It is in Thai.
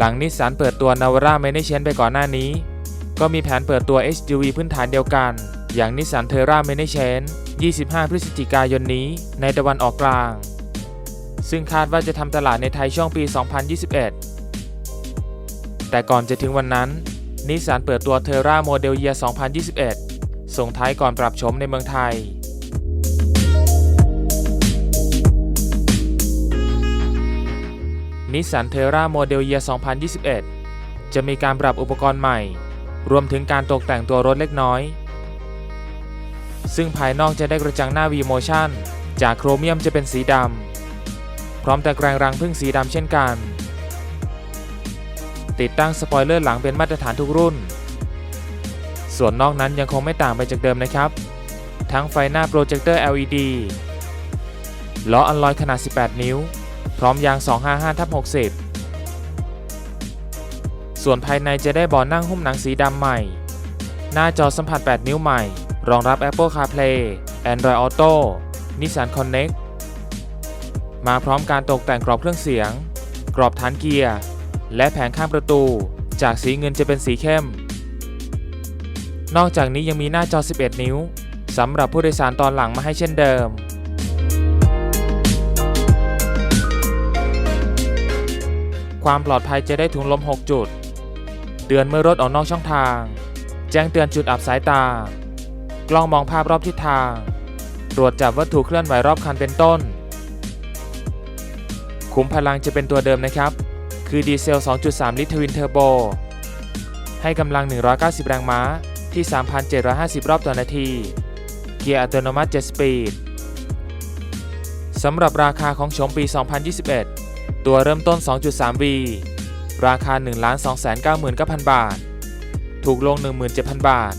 หลังนิสสันเปิดตัวนาวาร่าเมเนเชนไปก่อนหน้านี้ ก็มีแผนเปิดตัว SUV พื้นฐานเดียวกัน อย่างนิสสันเทอร่าเมเนเชน25 พฤศจิกายนนี้ในตะวันออกกลาง ซึ่งคาดว่าจะทำตลาดในไทยช่วงปี 2021 แต่ก่อนจะถึงวันนั้น นิสสันเปิดตัวเทอร่าโมเดลเยีย2021 ส่งท้ายก่อนปรับโฉมในเมืองไทย นิสสันเทอร่าโมเดลเยีย2021 จะมีการปรับอุปกรณ์ใหม่ รวมถึงการตกแต่งตัวรถเล็กน้อย ซึ่งภายนอกจะได้กระจังหน้า V-Motion จากโครเมียมจะเป็นสีดำ พร้อมตะแกรงรังพึ่งสีดำเช่นกัน ติดตั้งสปอยเลอร์หลังเป็นมาตรฐานทุกรุ่น ส่วนนอกนั้นยังคงไม่ต่างไปจากเดิมนะครับ ทั้งไฟหน้าโปรเจคเตอร์ LED ล้ออัลลอยขนาด 18 นิ้ว พร้อมยาง 255ทับ60 ส่วนภายในจะได้เบาะนั่งหุ้มหนังสีดำใหม่ หน้าจอสัมผัส 8 นิ้วใหม่ รองรับ Apple CarPlay Android Auto Nissan Connect มาพร้อมการตกแต่งกรอบเครื่องเสียง กรอบฐานเกียร์ และแผงข้างประตู จากสีเงินจะเป็นสีเข้ม นอกจากนี้ยังมีหน้าจอ 11 นิ้วสำหรับผู้โดยสารตอนหลังมาให้เช่นเดิม ความปลอดภัยจะได้ถุงลม 6 จุด เตือนเมื่อรถออกนอกช่องทาง แจ้งเตือนจุดอับสายตา กล้องมองภาพรอบทิศทาง ตรวจจับวัตถุเคลื่อนไหวรอบคันเป็นต้น ขุมพลังจะเป็นตัวเดิมนะครับ คือดีเซล 2.3 ลิตรทวินเทอร์โบ ให้กำลัง 190 แรงม้าที่ 3,750 รอบต่อนาที เกียร์อัตโนมัติ 7 สปีด สำหรับราคาของโฉมปี 2021 ตัวเริ่มต้น 2.3V ราคา 1 2 9 9 0 0 0 บาท ถูกลง 17,000 บาท